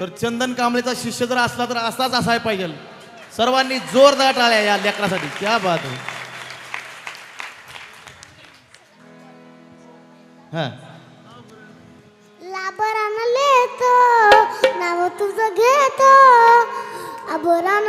तर चंदन कांबळेचा शिष्य जर असला तर असाच असायला पाहिजे. सर्वांनी जोरदार टाळ्या या लेकरासाठी. क्या बात हा. लाबरान लेतो नाव तुझ घेतो अबोरान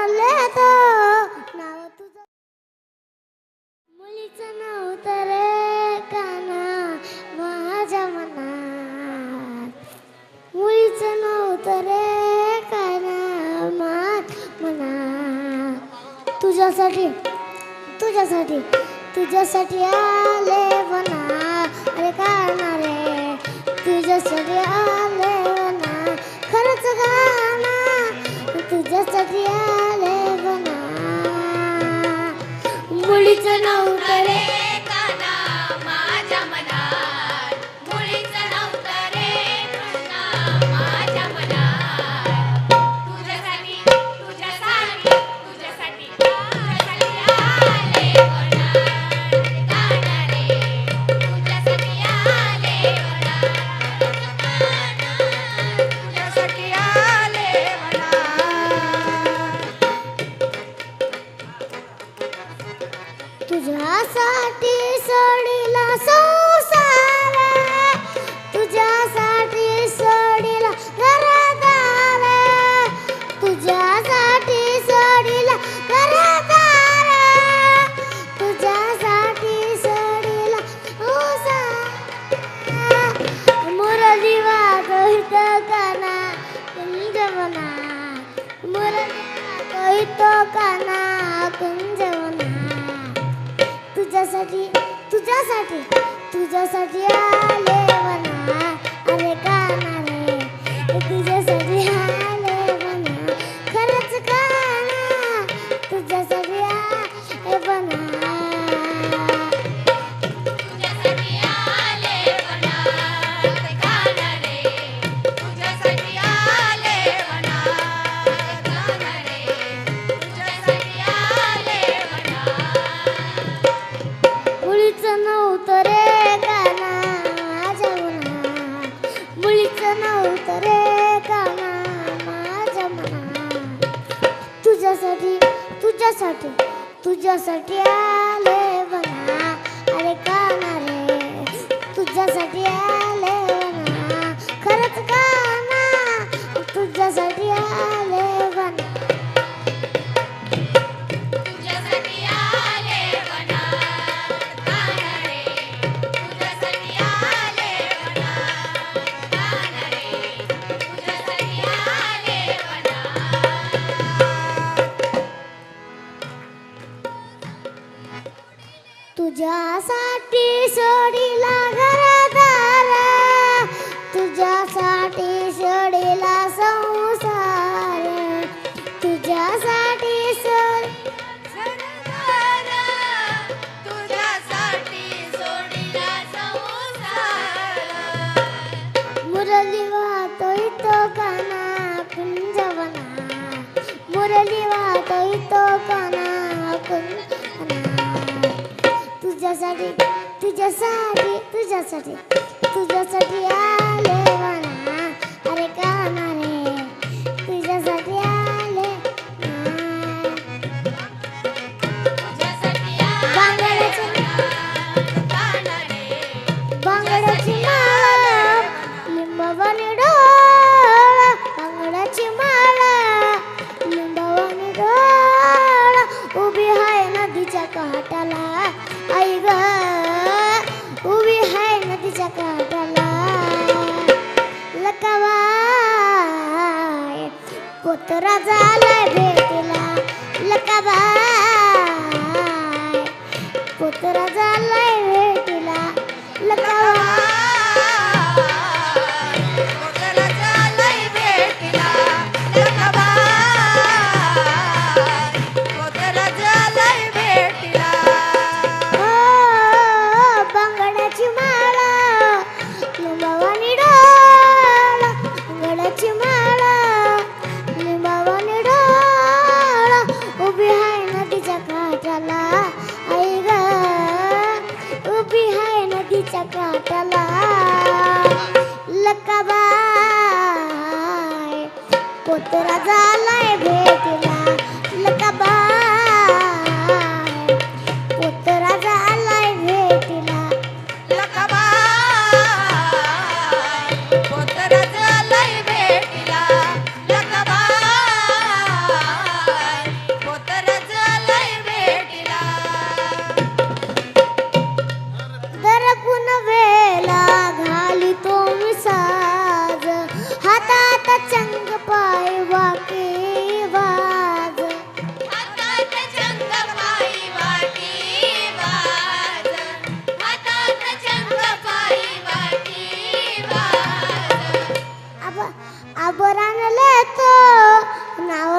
तुझ्यासाठी तुझ्यासाठी तुझ्यासाठी आले बना अरे काना रे तुझ्यासाठी आले बना खरंच गाना तुझ्यासाठी आले तो काना कुंजवना तुझ्यासाठी तुझ्यासाठी तुझ्यासाठी आले मना तुझ्यासाठी आले बघा अरे का नारे तुझ्यासाठी आले बघा खरंच काना. तुझ्यासाठी మురళివా తొయితో కానా కుంజవనా మురళివా తొయితో కానా కుంజవనా तुझ्यासाठी तुझ्यासाठी तुझ्यासाठी तुझ्यासाठी आले 拜拜。नदीच्या काटाला लकाबाय. कोतरा झालाय भेट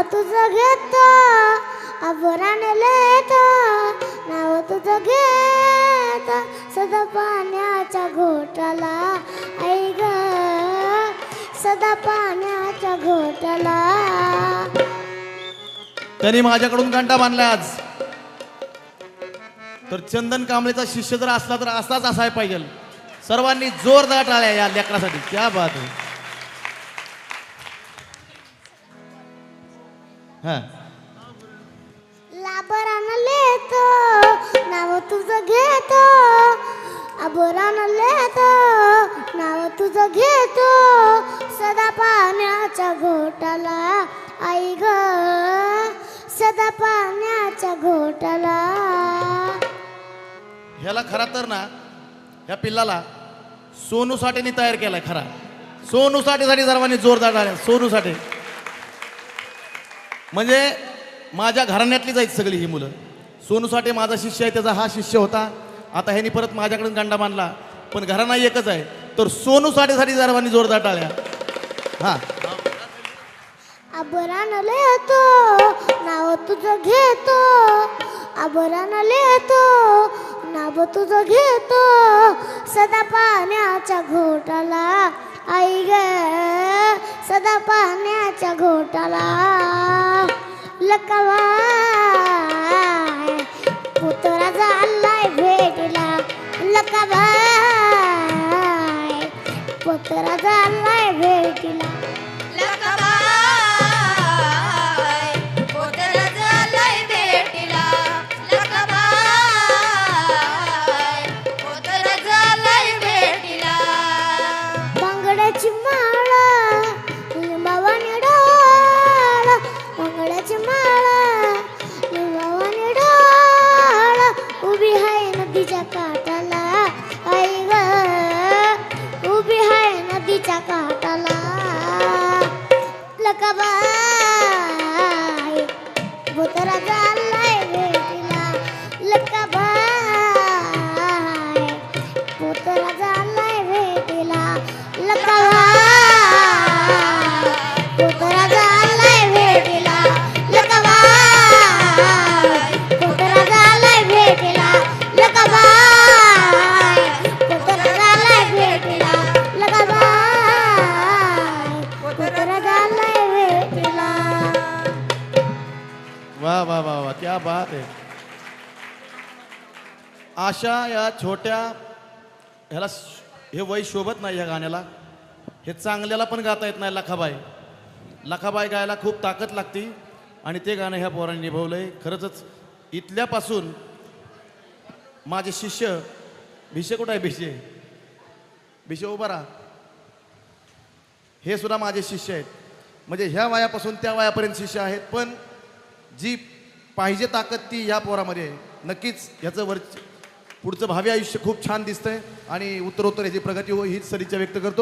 तुझं घेतो आबरान लेतो नाव तुझं घेतो सदा पाण्याच्या घोटाला आई ग सदा पाण्याच्या घोटाला. त्यांनी माझ्याकडून घंटा बांधला आज. तर चंदन कांबळेचा शिष्य जर असला तर असाच असायला पाहिजे. सर्वांनी जोरदार टाळ्या या लेकरासाठी. क्या बात आहे. हा. लाबरान लेतो नाव तुझं घेतो. आबरान लेतो नाव तुझं घेतो. सदा पाण्याच्या घोटाला आई ग. सदा पाण्याच्या घोटाला. ह्याला खरा तर ना ह्या पिल्लाला सोनू साठेने तयार केलाय खरा. सोनू साठेसाठी सर्वांनी जोरदार टाळ्या सोनू साठे म्हणजे माझ्या घराण्यातली जायची सगळी ही मुलं. सोनू साठे माझा शिष्य आहे त्याचा हा शिष्य होता. आता ह्यानी परत माझ्याकडून गांडा बांधला पण घराणा एकच आहे. तर सोनू साठेसाठी सर्वांनी जोरदार टाळ्या. हा. आबरान लेतो नाव तुझं घेतो. आबरान लेतो नाव तुझं घेतो. सदा पाण्याच्या घोटाला सदा पाण्याच्या घोटाला लकवा पुतळा झालाय भेटीला लकवा पुतळा झालाय भेटीला. রাজা আল্লাহ अशा या छोट्या ह्याला श- हे वय शोभत नाही या गाण्याला. हे चांगल्याला पण गाता येत नाही लखाबाई. लखाबाई गायला खूप ताकद लागती आणि ते गाणं ह्या पोरांनी निभवलं आहे खरंच इथल्यापासून माझे शिष्य भिशे कुठं आहे भिशे भिशे उभा राहा. हे सुद्धा माझे शिष्य आहेत. म्हणजे ह्या वयापासून त्या वयापर्यंत शिष्य आहेत पण जी पाहिजे ताकद ती ह्या पोरामध्ये आहे. नक्कीच ह्याचं वर पुढचं भावी आयुष्य खूप छान दिसतंय. आणि उत्तरोत्तर याची प्रगती हो हीच सदिच्छा व्यक्त करतो.